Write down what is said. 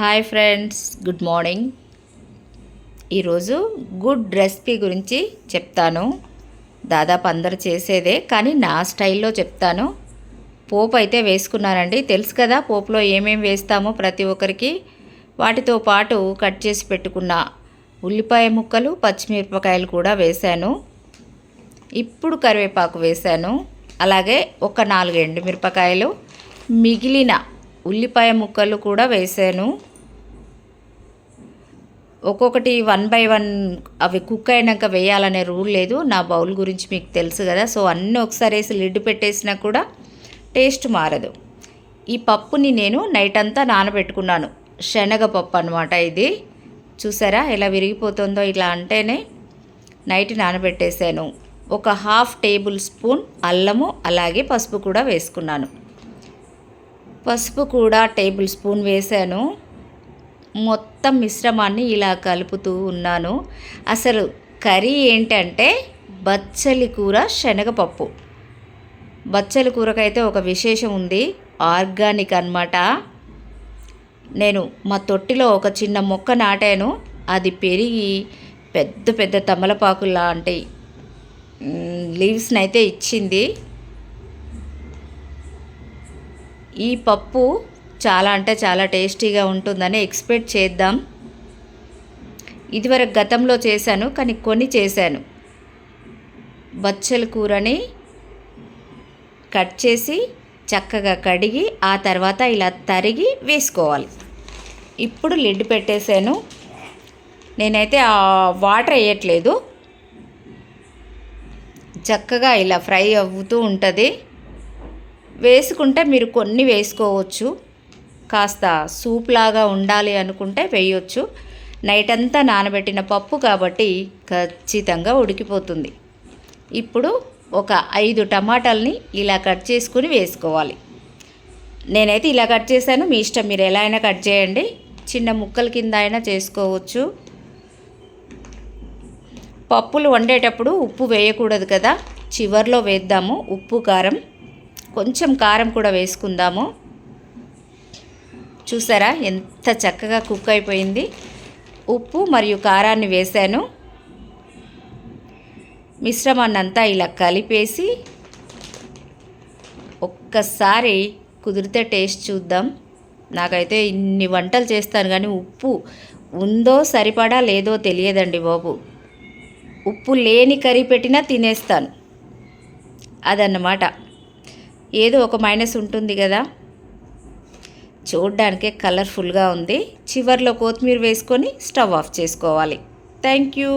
Hi friends good morning. ఈరోజు good recipe గురించి చెప్తాను. దాదాపు అందరు చేసేదే కానీ నా స్టైల్లో చెప్తాను. పోపు అయితే వేసుకున్నానండి. తెలుసు కదా పోపులో ఏమేమి వేస్తామో ప్రతి ఒక్కరికి. వాటితో పాటు కట్ చేసి పెట్టుకున్న ఉల్లిపాయ ముక్కలు పచ్చిమిరపకాయలు కూడా వేశాను. ఇప్పుడు కరివేపాకు వేశాను. అలాగే ఒక నాలుగు ఎండుమిరపకాయలు మిగిలిన ఉల్లిపాయ ముక్కలు కూడా వేసాను ఒక్కొక్కటి వన్ బై వన్ అవి కుక్ అయినాక వేయాలనే రూల్ లేదు. నా బౌల్ గురించి మీకు తెలుసు కదా. సో అన్నీ ఒకసారి వేసి లిడ్ పెట్టేసినా కూడా టేస్ట్ మారదు. ఈ పప్పుని నేను నైట్ అంతా నానబెట్టుకున్నాను. శనగపప్పు అనమాట ఇది. చూసారా ఎలా విరిగిపోతుందో? ఇలా అంటేనే నైట్ నానబెట్టేశాను. ఒక హాఫ్ టేబుల్ స్పూన్ అల్లము అలాగే పసుపు కూడా వేసుకున్నాను. పసుపు కూడా టేబుల్ స్పూన్ వేశాను. మొత్తం మిశ్రమాన్ని ఇలా కలుపుతూ ఉన్నాను. అసలు కర్రీ ఏంటంటే బచ్చలి కూర శనగపప్పు. బచ్చలి కూరకైతే ఒక విశేషం ఉంది. ఆర్గానిక్ అనమాట నేను మా తొట్టిలో ఒక చిన్న మొక్క నాటాను. అది పెరిగి పెద్ద పెద్ద తమలపాకు లాంటి లీవ్స్ని అయితే ఇచ్చింది. ఈ పప్పు చాలా అంటే చాలా టేస్టీగా ఉంటుందని ఎక్స్పెక్ట్ చేద్దాం. ఇదివరకు గతంలో చేశాను కానీ కొన్ని చేశాను. బచ్చల కూరని కట్ చేసి చక్కగా కడిగి ఆ తర్వాత ఇలా తరిగి వేసుకోవాలి. ఇప్పుడు లిడ్ పెట్టేశాను. నేనైతే ఆ వాటర్ వేయట్లేదు. చక్కగా ఇలా ఫ్రై అవుతూ ఉంటుంది. వేసుకుంటే మీరు కొన్ని వేసుకోవచ్చు. కాస్త సూప్ లాగా ఉండాలి అనుకుంటే వేయొచ్చు. నైట్ అంతా నానబెట్టిన పప్పు కాబట్టి ఖచ్చితంగా ఉడికిపోతుంది. ఇప్పుడు ఒక ఐదు టమాటాలని ఇలా కట్ చేసుకుని వేసుకోవాలి. నేనైతే ఇలా కట్ చేశాను. మీ ఇష్టం. మీరు ఎలా అయినా కట్ చేయండి. చిన్న ముక్కల కింద అయినా చేసుకోవచ్చు. పప్పులు వండేటప్పుడు ఉప్పు వేయకూడదు కదా. చివర్లో వేద్దాము. ఉప్పు కారం. కొంచెం కారం కూడా వేసుకుందాము. చూసారా? ఎంత చక్కగా కుక్ అయిపోయింది. ఉప్పు మరియు కారాన్ని వేశాను. మిశ్రమాన్నంతా ఇలా కలిపేసి ఒక్కసారి కుదిరితే టేస్ట్ చూద్దాం. నాకైతే ఇన్ని వంటలు చేస్తాను కానీ ఉప్పు ఉందో సరిపడా లేదో తెలియదండి బాబు. ఉప్పు లేని కర్రీ పెట్టినా తినేస్తాను. అదన్నమాట. ఏదో ఒక మైనస్ ఉంటుంది కదా. చూడ్డానికే కలర్ఫుల్గా ఉంది. చివర్లో కొత్తిమీర వేసుకొని స్టవ్ ఆఫ్ చేసుకోవాలి. Thank you.